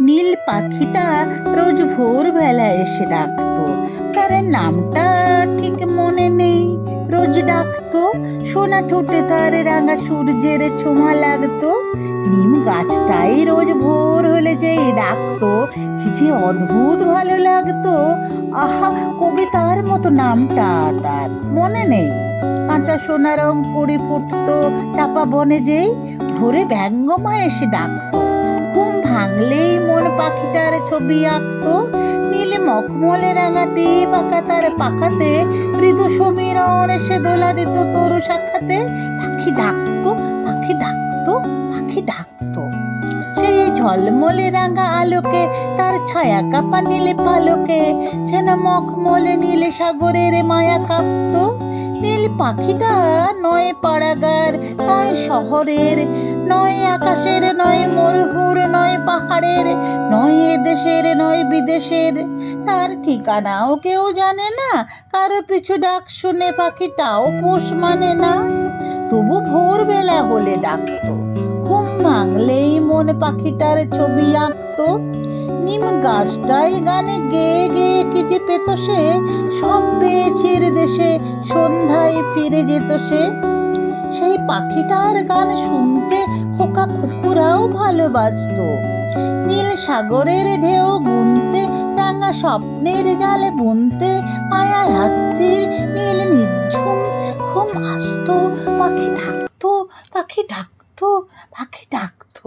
নীল পাখিটা রোজ ভোরবেলা এসে ডাকতো। তার নামটা ঠিক মনে নেই। রোজ ডাকতো, সোনা ঠোঁটে তার রাঙা সূর্যের ছোঁয়া লাগতো। নিম গাছটাই রোজ ভোর হলে যেই ডাকতো, কি যে অদ্ভুত ভালো লাগতো। আহা, কবিতার মতো নামটা তার, মনে নেই। কাঁচা সোনা রং করে ফুটতো, চাপা বনে যেই ভোরে ব্যঙ্গমা এসে ডাকতো। ঘুম মন পাখিটার ছবি আঁকতো। নীলে মখমলে রাঙাটি পাকা তার পাখাতে, মৃদু সমীরণ এসে দোলা দিত তরু শাখাতে পাখি ডাকতো পাখি ডাকতো পাখি ডাকতো। সেই ঝলমলে রাঙা আলোকে, তার ছায়া কাপা নীলে পালকে, যেন মখমলে নীলে সাগরের মায়া কাঁপতো। নীল পাখিটা নয় পাড়াগার, নয় শহরের, নয় আকাশের, নয় নয় পাহাড়ের, নয় এ দেশের, নয় বিদেশের। তার ঠিকানাও কেউ জানে না, কারও পিছু ডাক শুনে পাখিটাও পোষ মানে না। তবু ভোরবেলা হলে ডাকতো, ঘুম ভাঙলেই মন পাখিটার ছবি আঁকতো। নিম গাছটাই গানে গেয়ে গেয়ে কি যে পেত সে, সব পেয়েছির দেশে, সন্ধ্যায় ফিরে যেত সে। সেই পাখিটার গান শুনতে খোকা কুকুরাও ভালোবাসতো। নীল সাগরের ঢেউ গুনতে, রাঙা স্বপ্নের জালে বুনতে, মায়া রাত্রির নীল নিঝুম, ঘুম আসতো, পাখি ডাকতো পাখি ডাকতো পাখি ডাকতো।